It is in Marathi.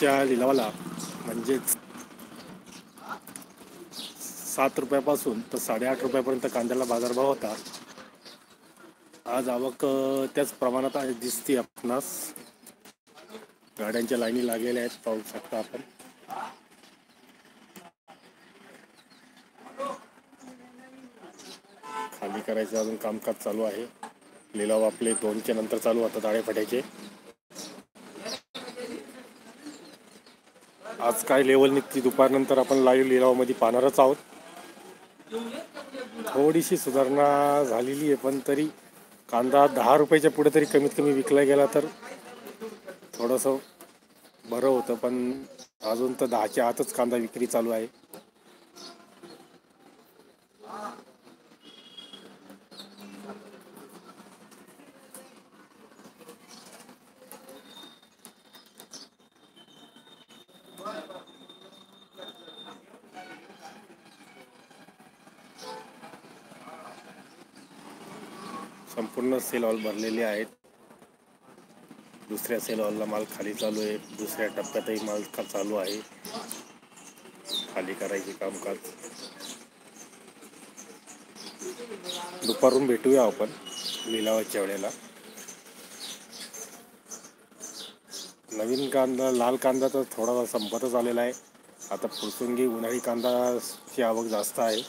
आजच्या लिलावाला म्हणजेच सात रुपयापासून तर साडेआठ रुपयापर्यंत कांद्याला बाजारभाव होता. आज आवक त्याच प्रमाणात आहे दिसते आपणास. गाड्यांच्या लाईनी लागलेल्या आहेत पाहू शकता आपण. खाली करायचं अजून कामकाज चालू आहे. लिलाव आपले दोनच्या नंतर चालू होतात आडेफाट्याचे आज काय लेवल निघते दुपारनंतर आपण लाईव्ह लिलावामध्ये पाहणारच आहोत. थोडीशी सुधारणा झालेली आहे पण तरी कांदा दहा रुपयाच्या पुढे तरी कमीत कमी विकला गेला तर थोडंसं बरं होतं पण अजून तर दहाच्या आतच कांदा विक्री चालू आहे. संपूर्ण सेल हॉल भरलेले आहेत. दुसऱ्या सेल हॉलला माल खाली चालू आहे. दुसऱ्या टप्प्यातही माल का चालू आहे. खाली करायचे कामकाज. दुपारून भेटूया आपण लिलावाच्या वेळेला. नवीन कांदा लाल कांदा तर थोडासा संपतच आलेला आहे. आता फुरसुंगी उन्हाळी कांदाची आवक जास्त आहे.